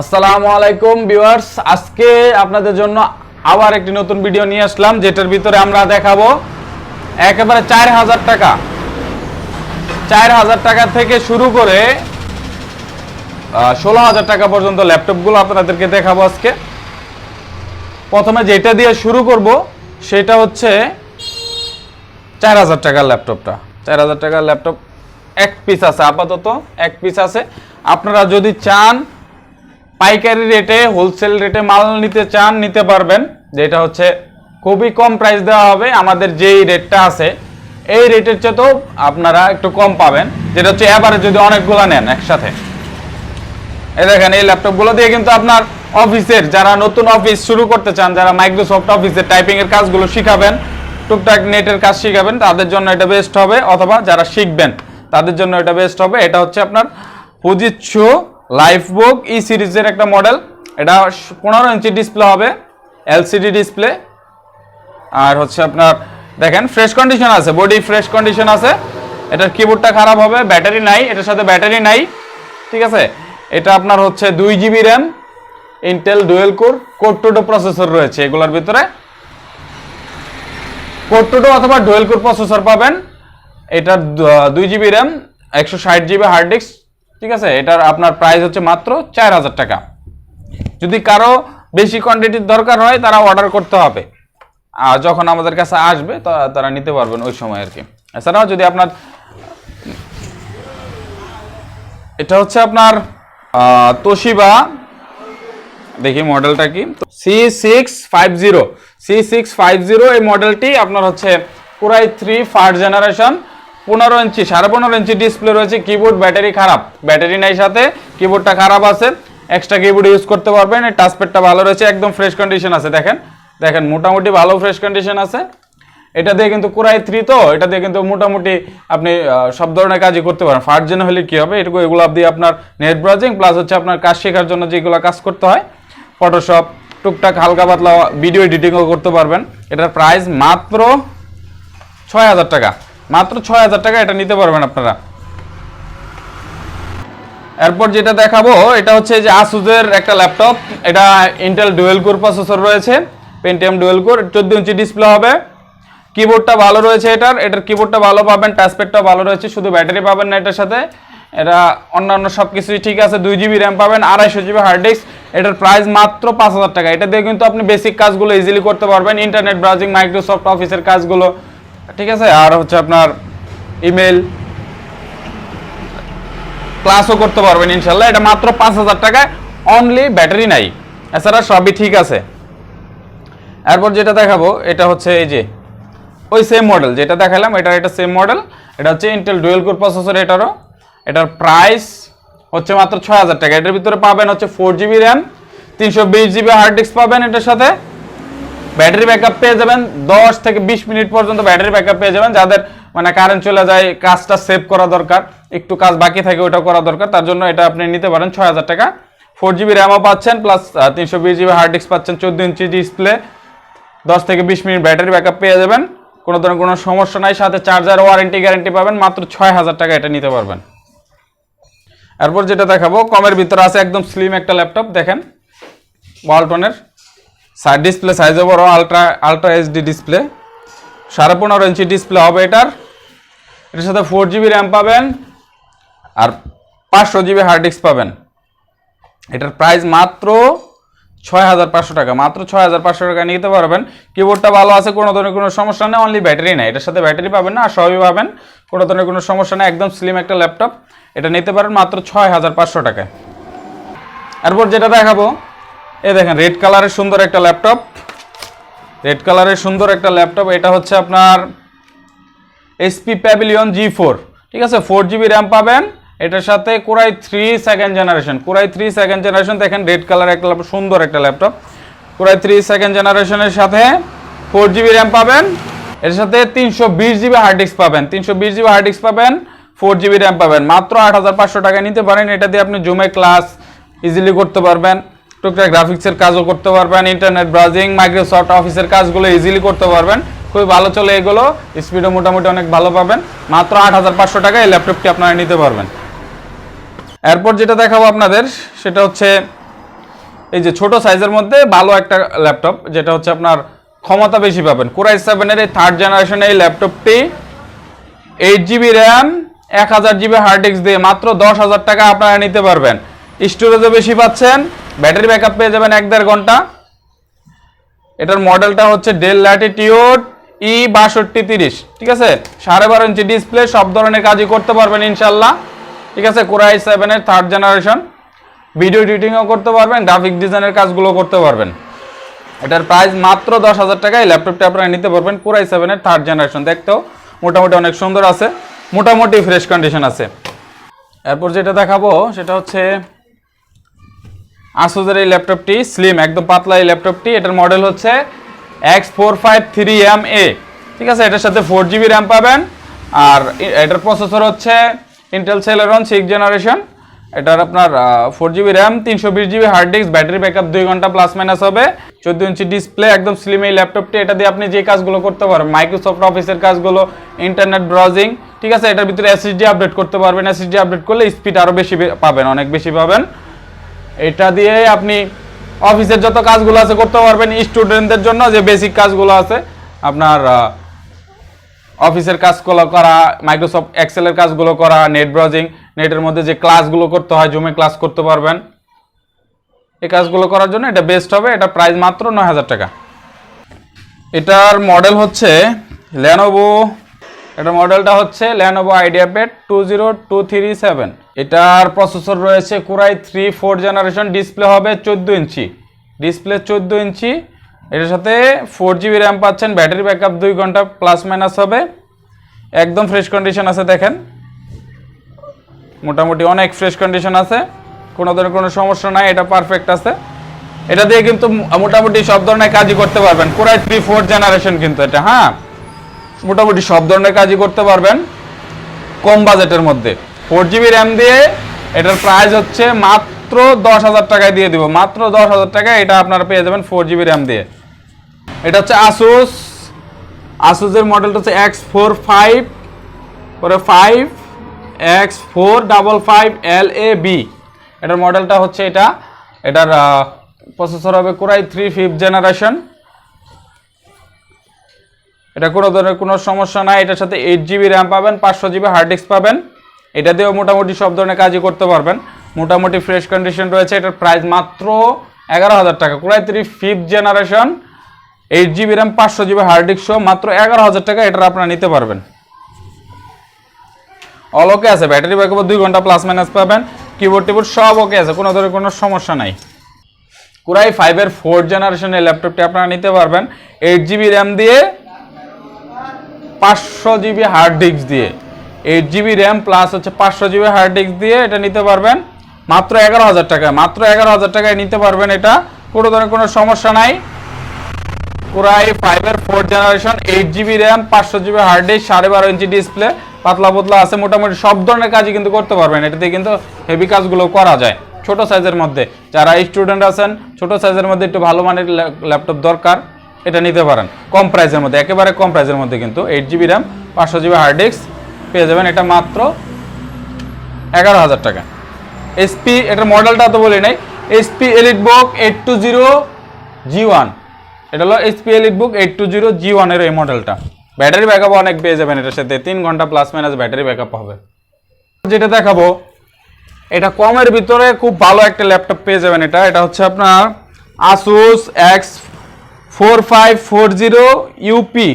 আসসালামু আলাইকুম, ভিউয়ার্স। আজকে আপনাদের জন্য আবার একটি নতুন ভিডিও নিয়ে আসলাম, যেটার ভিতরে আমরা দেখাবো একেবারে চার হাজার টাকা। চার হাজার টাকা থেকে শুরু করে ষোলো হাজার টাকা পর্যন্ত ল্যাপটপগুলো আপনাদেরকে দেখাবো আজকে। প্রথমে যেটা দিয়ে শুরু করব, সেটা হচ্ছে চার হাজার টাকার ল্যাপটপটা। চার হাজার টাকার ল্যাপটপ, এক পিস আছে, আপাতত এক পিস আছে। আপনারা যদি চান পাইকারি রেটে হোলসেল রেটে মাল নিতে চান, নিতে পারবেন। যেটা হচ্ছে খুবই কম প্রাইস দেওয়া হবে। আমাদের যেই রেটটা আছে, এই রেটের চেয়ে তো আপনারা একটু কম পাবেন। যেটা হচ্ছে এবারে যদি অনেকগুলো নেন একসাথে। এই দেখেন, এই ল্যাপটপগুলো দিয়ে কিন্তু আপনার অফিসের যারা নতুন অফিস শুরু করতে চান, যারা মাইক্রোসফট অফিসের টাইপিংয়ের কাজগুলো শিখাবেন, টুকটাক নেটের কাজ শিখাবেন, তাদের জন্য এটা বেস্ট হবে। অথবা যারা শিখবেন, তাদের জন্য এটা বেস্ট হবে। এটা হচ্ছে আপনার ফুজিচ্ছু লাইফবুক ই সিরিজের একটা মডেল এটা পনেরো ইঞ্চি ডিসপ্লে হবে এলসিডি ডিসপ্লে আর হচ্ছে আপনার, দেখেন ফ্রেশ কন্ডিশন আছে বডি ফ্রেশ কন্ডিশন আছে। এটার কিবোর্ডটা খারাপ হবে ব্যাটারি নাই, এটার সাথে ব্যাটারি নাই, ঠিক আছে? এটা আপনার হচ্ছে দুই GB RAM Intel dual core core processor রয়েছে এগুলোর ভিতরে। কোর অথবা ডুয়েল কোর প্রসেসর পাবেন। এটার দুই জিবি র্যাম একশো ষাট জিবি হার্ড ডিস্ক ঠিক আছে? এটার আপনার প্রাইস হচ্ছে মাত্র চার হাজার টাকা। যদি কারও বেশি কোয়ান্টিটির দরকার হয়, তারা অর্ডার করতে হবে। আর যখন আমাদের কাছে আসবে তারা নিতে পারবেন ওই সময় আর কি। এছাড়াও যদি আপনার, এটা হচ্ছে আপনার তোশিবা। দেখি মডেলটা কি? C six five zero C six five zero এই মডেলটি আপনার হচ্ছে পুরাই থ্রি ফার্স্ট জেনারেশন পনেরো ইঞ্চি, সাড়ে পনেরো ইঞ্চি ডিসপ্লে রয়েছে কিবোর্ড ব্যাটারি খারাপ। ব্যাটারি নাই সাথে কিবোর্ডটা খারাপ আছে। এক্সট্রা কিবোর্ড ইউজ করতে পারবেন এই টাচপ্যাডটা ভালো রয়েছে, একদম ফ্রেশ কন্ডিশন আছে, দেখেন। দেখেন, মোটামুটি ভালো ফ্রেশ কন্ডিশন আছে। এটা দিয়ে কিন্তু কোরাই থ্রি তো, এটা দিয়ে কিন্তু মোটামুটি আপনি সব ধরনের কাজই করতে পারেন। ফার্স্ট জেন হলে কি হবে? এটুকু এগুলো দিয়ে আপনার নেট ব্রাউজিং প্লাস হচ্ছে আপনার কাজ শেখার জন্য যেগুলো কাজ করতে হয়। ফটোশপ টুকটাক হালকা পাতলা ভিডিও এডিটিংও করতে পারবেন। এটার প্রাইস মাত্র ছয় হাজার টাকা। মাত্র ছয় হাজার টাকা এটা নিতে পারবেন আপনারা। এরপর যেটা দেখাবো, এটা হচ্ছে যে আসুসের একটা ল্যাপটপ এটা ইন্টেল ডুয়েল কোর প্রসেসর রয়েছে পেন্টিয়াম ডুয়েল কোর চোদ্দ ইঞ্চি ডিসপ্লে হবে। কিবোর্ডটা ভালো রয়েছে এটার এটার কিবোর্ডটা ভালো পাবেন টাচপ্যাডটা ভালো রয়েছে, শুধু ব্যাটারি পাবেন না এটার সাথে। এটা অন্যান্য সব কিছুই ঠিক আছে, দুই জিবি র্যাম পাবেন, আড়াইশো জিবি হার্ড ডিস্ক এটার প্রাইস মাত্র পাঁচ হাজার টাকা। এটা দিয়ে কিন্তু আপনি বেসিক কাজগুলো ইজিলি করতে পারবেন ইন্টারনেট ব্রাউজিং মাইক্রোসফট অফিসের কাজগুলো। ঠিক আছে, আর হচ্ছে আপনার ইমেল ক্লাসও করতে পারবেন ইনশাল্লাহ। এটা মাত্র পাঁচ হাজার টাকায় অনলি ব্যাটারি নাই। এছাড়া সবই ঠিক আছে। এরপর যেটা দেখাবো, এটা হচ্ছে এই যে, ওই সেম মডেল যেটা দেখালাম এটা এটা সেম মডেল এটা হচ্ছে ইন্টেল ডুয়েল কোর প্রসেসর এটারও। এটার প্রাইস হচ্ছে মাত্র ছয় হাজার টাকা। এটার ভিতরে পাবেন হচ্ছে ফোর জিবি র্যাম তিনশো বিশ জিবি হার্ড ডিস্ক পাবেন এটার সাথে। ব্যাটারি ব্যাকআপ পেয়ে যাবেন। দশ থেকে বিশ মিনিট পর্যন্ত ব্যাটারি ব্যাকআপ পেয়ে যাবেন। যাদের মানে কারেন্ট চলে যায়, কাজটা সেভ করা দরকার, একটু কাজ বাকি থাকে ওটা করা দরকার। তার জন্য এটা আপনি নিতে পারেন ছয় হাজার টাকা। ফোর জিবি র্যামও পাচ্ছেন প্লাস তিনশো বিশ জিবি হার্ড ডিস্ক পাচ্ছেন, চোদ্দ ইঞ্চি ডিসপ্লে দশ থেকে বিশ মিনিট ব্যাটারি ব্যাকআপ পেয়ে যাবেন। কোনো ধরনের কোনো সমস্যা নাই, সাথে চার্জার ওয়ারেন্টি গ্যারেন্টি পাবেন, মাত্র ছয় হাজার টাকা এটা নিতে পারবেন। এরপর যেটা দেখাবো, কমের ভিতরে আছে একদম স্লিম একটা ল্যাপটপ দেখেন ওয়ালটনের সাইড ডিসপ্লে সাইজও বড় আলট্রা আলট্রা এইচডি ডিসপ্লে সাড়ে পনেরো ইঞ্চি ডিসপ্লে হবে এটার এটার সাথে ফোর জিবি র্যাম পাবেন আর পাঁচশো জিবি হার্ড ডিস্ক পাবেন। এটার প্রাইস মাত্র ছয় হাজার পাঁচশো টাকা। মাত্র ছয় হাজার পাঁচশো টাকা নিতে পারবেন। কিবোর্ডটা ভালো আছে, কোনো ধরনের কোনো সমস্যা নেই অনলি ব্যাটারি নেই। এটার সাথে ব্যাটারি পাবেন না আর সবই পাবেন। কোনো ধরনের কোনো সমস্যা নেই, একদম স্লিম একটা ল্যাপটপ এটা নিতে পারেন মাত্র ছয় হাজার পাঁচশো টাকায়। এরপর যেটা দেখাবো এই দেখেন রেড কালারের সুন্দর একটা ল্যাপটপ রেড কালারের সুন্দর একটা ল্যাপটপ এটা হচ্ছে আপনার এসপি প্যাভিলিয়ন জি ফোর ঠিক আছে ফোর জিবি র্যাম পাবেন। এটার সাথে core i three second generation core i three second generation দেখেন রেড কালার একটা সুন্দর একটা ল্যাপটপ কোরাই থ্রি সেকেন্ড জেনারেশনের সাথে ফোর জিবি র্যাম পাবেন। এর সাথে তিনশো বিশ জিবি হার্ড ডিস্ক পাবেন। তিনশো বিশ জিবি হার্ড ডিস্ক পাবেন ফোর জিবি র্যাম পাবেন। মাত্র আট হাজার পাঁচশো টাকা নিতে পারেন। এটা দিয়ে আপনি জুমে ক্লাস ইজিলি করতে পারবেন। টুকটাক গ্রাফিক্সের কাজও করতে পারবেন ইন্টারনেট ব্রাউজিং মাইক্রোসফট অফিসের কাজগুলো ইজিলি করতে পারবেন। খুবই ভালো চলে এগুলো স্পিডও মোটামুটি অনেক ভালো পাবেন। মাত্র আট হাজার পাঁচশো টাকা এই ল্যাপটপটি আপনারা নিতে পারবেন। এরপর যেটা দেখাবো আপনাদের, সেটা হচ্ছে এই যে ছোট সাইজের মধ্যে ভালো একটা ল্যাপটপ যেটা হচ্ছে আপনার ক্ষমতা বেশি পাবেন। কোরাই সেভেনের এই থার্ড জেনারেশনের এই ল্যাপটপটি এইট জিবি র্যাম এক হাজার জিবি হার্ড ডিস্ক দিয়ে মাত্র দশ হাজার টাকা আপনারা নিতে পারবেন। স্টোরেজও বেশি পাচ্ছেন, ব্যাটারি ব্যাকআপ পেয়ে যাবেন এক দেড় ঘণ্টা। এটার মডেলটা হচ্ছে ডেল ল্যাটিটিউড ই বাষট্টি তিরিশ, ঠিক আছে? সাড়ে বারো ইঞ্চি ডিসপ্লে সব ধরনের কাজই করতে পারবেন ইনশাল্লাহ। ঠিক আছে কোরাই সেভেনের থার্ড জেনারেশন ভিডিও এডিটিংও করতে পারবেন গ্রাফিক ডিজাইনের কাজগুলো করতে পারবেন। এটার প্রাইস মাত্র দশ হাজার টাকা এই ল্যাপটপটা আপনারা নিতে পারবেন কোরাই সেভেনের থার্ড জেনারেশন দেখতেও মোটামুটি অনেক সুন্দর আছে, মোটামুটি ফ্রেশ কন্ডিশন আছে। এরপর যেটা দেখাবো, সেটা হচ্ছে আসুসের এই ল্যাপটপটি স্লিম একদম পাতলা এই ল্যাপটপটি। এটার মডেল হচ্ছে X four five three M A ঠিক আছে? এটার সাথে ফোর জিবি র্যাম পাবেন। আর এটার প্রসেসর হচ্ছে ইন্টেল সেলেরন সিক্স জেনারেশন এটার আপনার ফোর জিবি র্যাম তিনশো বিশ GB hard disk battery backup দুই ঘণ্টা প্লাস মাইনাস হবে। চোদ্দ ইঞ্চি ডিসপ্লে একদম স্লিম এই ল্যাপটপটি। এটা দিয়ে আপনি যে কাজগুলো করতে পারবেন মাইক্রোসফট অফিসের কাজগুলো ইন্টারনেট ব্রাউজিং ঠিক আছে? এটার ভিতরে এসএসডি আপডেট করতে পারবেন। এসএসডি আপডেট করলে স্পিড আরও বেশি পাবেন, অনেক বেশি পাবেন। এটা দিয়ে আপনি অফিসের যত কাজগুলো আছে করতে পারবেন স্টুডেন্টদের জন্য যে বেসিক কাজগুলো আছে, আপনার অফিসের কাজগুলো করা মাইক্রোসফট এক্সেলের কাজগুলো করা নেট ব্রাউজিং নেটের মধ্যে যে ক্লাসগুলো করতে হয় জুমে ক্লাস করতে পারবেন। এই কাজগুলো করার জন্য এটা বেস্ট হবে, এটা প্রাইস মাত্র নয় হাজার টাকা। এটার মডেল হচ্ছে ল্যানোভো এটার মডেলটা হচ্ছে Lenovo IdeaPad two zero two three seven এটার প্রসেসর রয়েছে core i three four generation display হবে চোদ্দ ইঞ্চি। ডিসপ্লে চোদ্দ ইঞ্চি। এটার সাথে ফোর জিবি র্যাম পাচ্ছেন ব্যাটারি ব্যাকআপ দুই ঘণ্টা প্লাস মাইনাস হবে। একদম ফ্রেশ কন্ডিশন আছে, দেখেন। মোটামুটি অনেক ফ্রেশ কন্ডিশন আছে। কোনো ধরনের কোনো সমস্যা নাই, এটা পারফেক্ট আছে। এটা দিয়ে কিন্তু মোটামুটি সব ধরনের কাজই করতে পারবেন। কোরাই থ্রি ফোর জেনারেশন কিন্তু এটা হ্যাঁ। মোটামুটি সব ধরনের কাজই করতে পারবেন। কম বাজেটের মধ্যে। ফোর জিবি র্যাম দিয়ে এটার প্রাইস হচ্ছে মাত্র দশ হাজার টাকায় দিয়ে দিব। মাত্র দশ হাজার টাকায় এটা আপনারা পেয়ে যাবেন ফোর জিবি র্যাম দিয়ে। এটা হচ্ছে আসুস আসুসের মডেলটা হচ্ছে এক্স ফোর ফাইভ পরে five X four double five L A B এটার মডেলটা হচ্ছে এটা। এটার প্রসেসর হবে কোরাই থ্রি ফিফথ জেনারেশন এটা কোনো ধরনের কোনো সমস্যা নাই। এটার সাথে এইট জিবি র্যাম পাবেন, পাঁচশো জিবি হার্ড ডিস্ক পাবেন। এটা দিয়েও মোটামুটি সব ধরনের কাজই করতে পারবেন। মোটামুটি ফ্রেশ কন্ডিশন রয়েছে, এটার প্রাইস মাত্র এগারো হাজার টাকা। Core i three fifth generation eight GB RAM পাঁচশো জিবি হার্ড ডিস্ক মাত্র এগারো হাজার টাকা এটার আপনারা নিতে পারবেন। অল ওকে আছে ব্যাটারি ব্যাকআপ দুই ঘণ্টা প্লাস মাইনাস পাবেন। কিবোর্ড টিবোর্ড সব ওকে আছে, কোনো ধরনের কোনো সমস্যা নাই। কুরাই ফাইভের ফোর্থ জেনারেশনের ল্যাপটপটি আপনারা নিতে পারবেন। এইট জিবি র্যাম দিয়ে পাঁচশো জিবি হার্ড ডিস্ক দিয়ে। এইট জিবি র্যাম প্লাস হচ্ছে পাঁচশো জিবি হার্ড ডিস্ক দিয়ে এটা নিতে পারবেন। মাত্র এগারো হাজার টাকায়, মাত্র এগারো হাজার টাকায় নিতে পারবেন এটা। কোনো ধরনের কোনো সমস্যা নাই। কোরাই ফাইভের fourth generation eight GB RAM পাঁচশো জিবি হার্ড ডিস্ক সাড়ে বারো ইঞ্চি ডিসপ্লে পাতলা পাতলা আছে। মোটামুটি সব ধরনের কাজই কিন্তু করতে পারবেন। এটাতে কিন্তু হেভি কাজগুলো করা যায় ছোট সাইজের মধ্যে। যারা স্টুডেন্ট আছেন, ছোট সাইজের মধ্যে একটু ভালো মানের ল্যাপটপ দরকার, এটা নিতে পারেন। কম প্রাইসের মধ্যে, একেবারে কম প্রাইসের মধ্যে কিন্তু এইট জিবি র্যাম পাঁচশো জিবি হার্ড ডিস্ক পেয়ে যাবেন। এটা মাত্র এগারো হাজার টাকা। এসপি এটার মডেলটা তো বলি নাই। SP EliteBook eight two zero G one এটা হলো SP EliteBook eight two zero G ওয়ানের এই মডেলটা ব্যাটারি ব্যাকআপ অনেক পেয়ে যাবেন এটার সাথে। তিন ঘণ্টা প্লাস মাইনাস ব্যাটারি ব্যাকআপ হবে। যেটা দেখাবো, এটা কমের ভিতরে খুব ভালো একটা ল্যাপটপ পেয়ে যাবেন এটা। এটা হচ্ছে আপনার Asus X four five four zero UP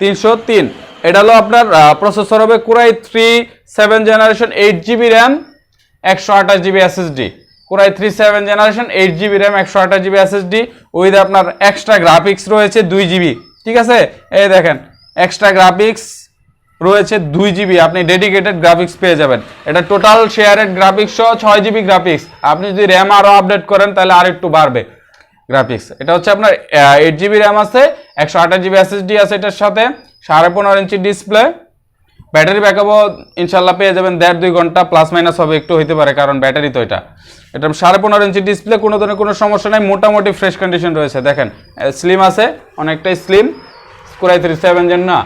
তিনশো তিন। এটা হলো আপনার প্রসেসর হবে core i three seven generation eight GB RAM একশো আঠাশ GB SSD core i three seven generation eight GB RAM একশো আঠাশ জিবি এসএসডি উইথ আপনার এক্সট্রা গ্রাফিক্স রয়েছে দুই জিবি ঠিক আছে? এই দেখেন এক্সট্রা গ্রাফিক্স রয়েছে দুই জিবি আপনি ডেডিকেটেড গ্রাফিক্স পেয়ে যাবেন। এটা টোটাল শেয়ারেড গ্রাফিক্স সহ ছয় জিবি গ্রাফিক্স আপনি যদি র্যাম আরও আপডেট করেন, তাহলে আর একটু বাড়বে গ্রাফিক্স এটা হচ্ছে আপনার এইট জিবি র্যাম আছে, একশো আঠাশ জিবি এসএসডি আছে এটার সাথে। সাড়ে পনেরো ইঞ্চি ডিসপ্লে ব্যাটারি ব্যাকআপও ইনশাল্লাহ পেয়ে যাবেন দেড় দুই ঘণ্টা প্লাস মাইনাস হবে, একটু হইতে পারে, কারণ ব্যাটারি তো এটা। এটা সাড়ে পনেরো ইঞ্চি ডিসপ্লে কোনো ধরনের কোনো সমস্যা নেই, মোটামুটি ফ্রেশ কন্ডিশন রয়েছে। দেখেন স্লিম আছে, অনেকটাই slim core i three seven gen না।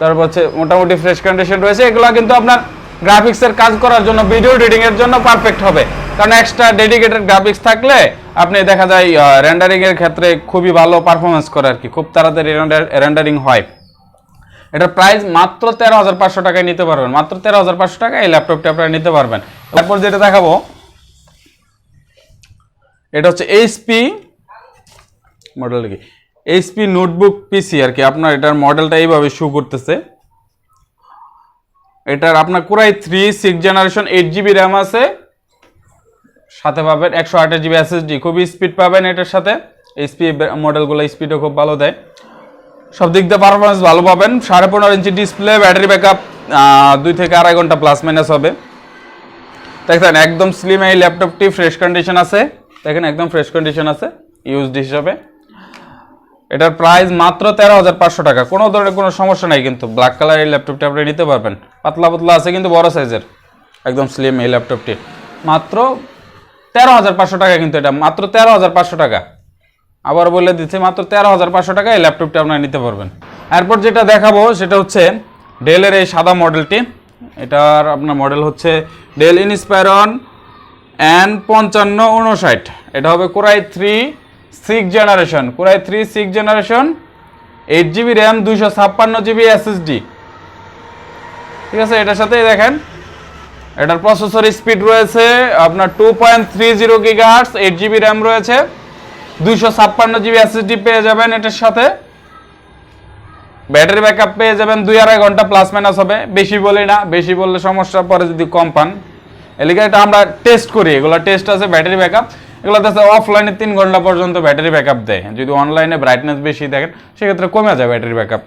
তারপর হচ্ছে মোটামুটি ফ্রেশ কন্ডিশন রয়েছে। এগুলো কিন্তু আপনার গ্রাফিক্সের কাজ করার জন্য ভিডিও এডিটিং এর জন্য পারফেক্ট হবে। কারণ এক্সট্রা ডেডিকেটেড গ্রাফিক্স থাকলে আপনি দেখা যায় রেন্ডারিং এর ক্ষেত্রে খুবই ভালো পারফরমেন্স করে আর কি। খুব তাড়াতাড়ি রেন্ডারিং হয়। এটার প্রাইস মাত্র তেরো হাজার পাঁচশো টাকায় নিতে পারবেন। মাত্র তেরো হাজার পাঁচশো টাকায় এই ল্যাপটপটি আপনারা নিতে পারবেন। তারপর যেটা দেখাবো, এটা হচ্ছে এইচপি মডেল কি? এইচপি নোটবুক পিসি আর কি। আপনার এটার মডেলটা এইভাবে শু করতেছে। এটার আপনার core i three six generation eight GB RAM আছে। সাথে পাবেন একশো আঠাশ জিবি এসএসডি খুবই স্পিড পাবেন এটার সাথে। এইচপি মডেলগুলো স্পিডও খুব ভালো দেয়। সব দিক দিয়ে পারফরমেন্স ভালো পাবেন। সাড়ে পনেরো ইঞ্চি ডিসপ্লে ব্যাটারি ব্যাকআপ দুই থেকে আড়াই ঘণ্টা প্লাস মাইনাস হবে। দেখেন, একদম স্লিম এই ল্যাপটপটি ফ্রেশ কন্ডিশন আছে। দেখেন, একদম ফ্রেশ কন্ডিশন আছে ইউজড হিসাবে। এটার প্রাইস মাত্র তেরো হাজার পাঁচশো টাকা। কোনো ধরনের কোনো সমস্যা নাই কিন্তু। ব্ল্যাক কালার এই ল্যাপটপটি আপনি নিতে পারবেন। পাতলা পাতলা আছে কিন্তু, বড় সাইজের একদম স্লিম এই ল্যাপটপটি মাত্র তেরো হাজার পাঁচশো টাকা কিন্তু এটা। মাত্র তেরো হাজার পাঁচশো টাকা। আবার বলে দিচ্ছি, মাত্র তেরো হাজার পাঁচশো টাকা এই ল্যাপটপটি আপনারা নিতে পারবেন। এরপর যেটা দেখাবো, সেটা হচ্ছে ডেলের এই সাদা মডেলটি এটার আপনার মডেল হচ্ছে ডেল ইনস্পায়রন এন পঞ্চান্ন উনষাট এটা হবে core i three six generation core i three six generation eight GB RAM দুইশো ছাপ্পান্ন জিবি এসএসডি ঠিক আছে, এটার সাথে দেখেন। এটার প্রসেসর স্পিড রয়েছে আপনার two point three zero gigahertz eight GB RAM রয়েছে। দুইশো ছাপ্পান্ন জিবি এসএসডি পেয়ে যাবেন এটার সাথে। ব্যাটারি ব্যাকআপ পেয়ে যাবেন দুই আড়াই ঘণ্টা প্লাস মাইনাস হবে। বেশি বলি না, বেশি বললে সমস্যা, পরে যদি কম পান। এলিগে এটা আমরা টেস্ট করি, এগুলো টেস্ট আছে ব্যাটারি ব্যাকআপ। এগুলো আছে অফলাইনে তিন ঘণ্টা পর্যন্ত ব্যাটারি ব্যাকআপ দেয়। যদি অনলাইনে ব্রাইটনেস বেশি দেখেন, সেক্ষেত্রে কমে যায় ব্যাটারি ব্যাকআপ।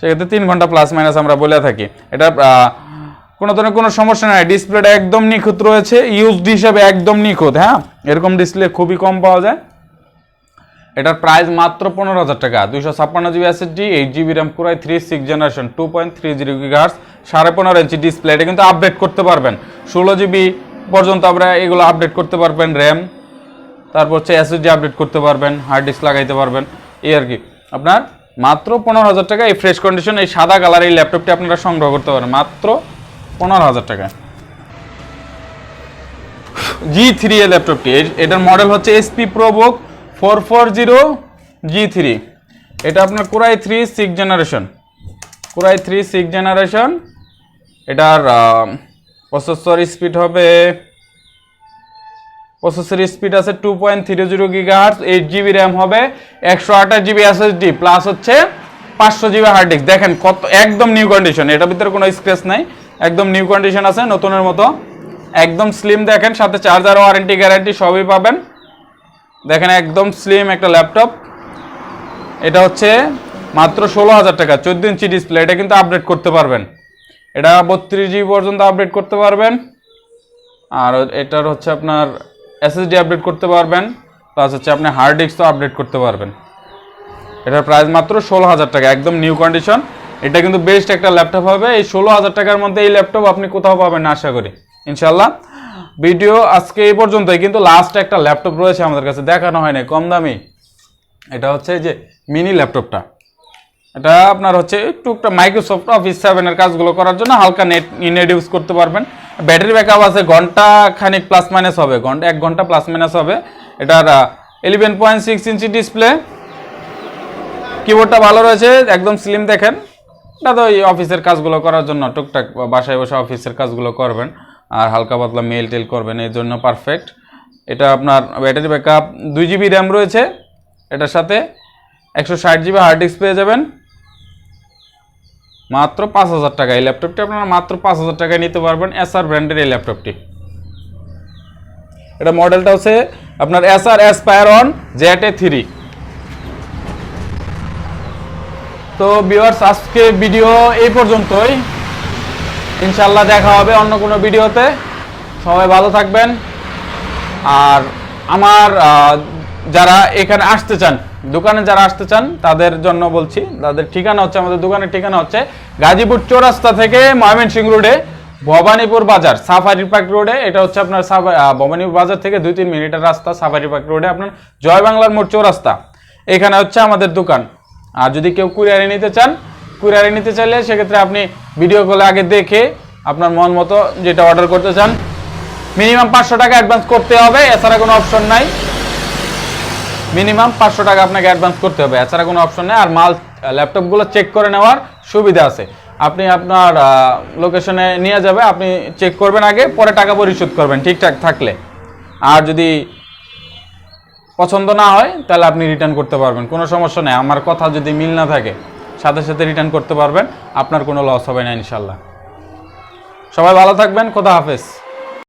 সেক্ষেত্রে তিন ঘণ্টা প্লাস মাইনাস আমরা বলে থাকি। এটা কোনো ধরনের কোনো সমস্যা নাই। ডিসপ্লেটা একদম নিখুঁত রয়েছে। ইউজড হিসাবে একদম নিখুঁত হ্যাঁ? এরকম ডিসপ্লে খুবই কম পাওয়া যায়। এটার প্রাইস মাত্র পনেরো হাজার টাকা। দুইশো ছাপ্পান্ন GB SSD eight GB RAM core i three six generation two point three zero gigahertz সাড়ে পনেরো ইঞ্চি ডিসপ্লে এটা কিন্তু আপডেট করতে পারবেন। ষোলো জিবি পর্যন্ত আমরা এগুলো আপডেট করতে পারবেন র্যাম তারপর হচ্ছে এসএসডি আপডেট করতে পারবেন হার্ড ডিস্ক লাগাইতে পারবেন, এই আর কি। আপনার মাত্র পনেরো হাজার টাকা, এই ফ্রেশ কন্ডিশন এই সাদা কালার এই ল্যাপটপটি আপনারা সংগ্রহ করতে পারেন। মাত্র পনেরো হাজার টাকা। জি থ্রি এ ল্যাপটপটি এটার মডেল হচ্ছে HP ProBook four four zero G three. এটা আপনার core i three six generation. Core i three six generation. এটার প্রসেসর স্পিড হবে প্রসেসর স্পিড আছে two point three zero gigahertz eight GB RAM হবে, একশো আঠাশ জিবি এসএসডি প্লাস হচ্ছে পাঁচশো জিবি হার্ড ডিস্ক দেখেন কত, একদম নিউ কন্ডিশন এটার ভিতরে কোনো স্ক্র্যাচ নাই। একদম নিউ কন্ডিশন আছে, নতুনের মতো। একদম স্লিম দেখেন, সাথে চার্জার ওয়ারেন্টি গ্যারান্টি সবই পাবেন। দেখেন একদম স্লিম একটা ল্যাপটপ এটা হচ্ছে মাত্র ষোলো হাজার টাকা, চোদ্দ ইঞ্চি ডিসপ্লে এটা কিন্তু আপডেট করতে পারবেন। এটা বত্রিশ জিবি পর্যন্ত আপডেট করতে পারবেন। আর এটার হচ্ছে আপনার এসএসডি আপডেট করতে পারবেন প্লাস হচ্ছে আপনি হার্ড ডিস্কও আপডেট করতে পারবেন। এটার প্রাইস মাত্র ষোলো হাজার টাকা, একদম নিউ কন্ডিশন এটা কিন্তু বেস্ট একটা ল্যাপটপ হবে। এই ষোলো হাজার টাকার মধ্যে এই ল্যাপটপ আপনি কোথাও পাবেন আশা করি। ইনশাল্লাহ ভিডিও আজকে এই পর্যন্তই, কিন্তু লাস্ট একটা ল্যাপটপ রয়েছে আমাদের কাছে, দেখানো হয় না কম দামি। এটা হচ্ছে যে মিনি ল্যাপটপটা এটা আপনার হচ্ছে টুকটা মাইক্রোসফট অফিস সেভেনের কাজগুলো করার জন্য হালকা নেট নেট ইউজ করতে পারবেন। ব্যাটারি ব্যাকআপ আছে, ঘণ্টা খানিক প্লাস মাইনাস হবে, ঘণ্টা, এক ঘণ্টা প্লাস মাইনাস হবে। এটার eleven point six inch display কিবোর্ডটা ভালো রয়েছে, একদম স্লিম দেখেন। এটা তো এই অফিসের কাজগুলো করার জন্য টুকটাক বাসায় বসে অফিসের কাজগুলো করবেন। আর হালকা পাতলা মেল টেল করবেন এর জন্য পারফেক্ট এটা আপনার ব্যাটারি ব্যাকআপ দুই জিবি র্যাম রয়েছে, এটার সাথে একশো ষাট জিবি হার্ড ডিস্ক পেয়ে যাবেন। মাত্র পাঁচ হাজার টাকা, এই ল্যাপটপটি আপনারা মাত্র পাঁচ হাজার টাকায় নিতে পারবেন এসআর ব্র্যান্ডের এই ল্যাপটপটি এটা মডেলটা হচ্ছে আপনার এস এসআর অ্যাসপায়ার অন জেট এ থ্রি তো ভিউয়ার্স আজকে ভিডিও এই পর্যন্তই। ইনশাল্লাহ দেখা হবে অন্য কোনো ভিডিওতে। সবাই ভালো থাকবেন। আর আমার যারা এখানে আসতে চান, দোকানে যারা আসতে চান, তাদের জন্য বলছি, তাদের ঠিকানা হচ্ছে, আমাদের দোকানের ঠিকানা হচ্ছে গাজীপুর চৌরাস্তা থেকে ময়মনসিংহ রোডে, ভবানীপুর বাজার, সাফারি পার্ক রোডে। এটা হচ্ছে আপনার ভবানীপুর বাজার থেকে দুই তিন মিনিটের রাস্তা, সাফারি পার্ক রোডে আপনার জয় বাংলার মোড় চৌরাস্তা। এখানে হচ্ছে আমাদের দোকান। আর যদি কেউ কুরিয়ারে নিতে চান কুরিয়ারে নিতে চাইলে সেক্ষেত্রে আপনি ভিডিও কলে আগে দেখে আপনার মন মতো যেটা অর্ডার করতে চান মিনিমাম পাঁচশো টাকা অ্যাডভান্স করতে হবে, এছাড়া কোনো অপশন নাই। মিনিমাম পাঁচশো টাকা আপনাকে অ্যাডভান্স করতে হবে, এছাড়া কোনো অপশন নেই। আর মাল ল্যাপটপগুলো চেক করে নেওয়ার সুবিধা আছে। আপনি আপনার লোকেশনে নিয়ে যাবে, আপনি চেক করবেন আগে, পরে টাকা পরিশোধ করবেন, ঠিকঠাক থাকলে। আর যদি পছন্দ না হয়, তাহলে আপনি রিটার্ন করতে পারবেন, কোনো সমস্যা নেই। আমার কথা যদি মিল না থাকে সাথে সাথে রিটার্ন করতে পারবেন। আপনার কোনো লস হবে না ইনশাল্লাহ সবাই ভালো থাকবেন, খোদা হাফেজ।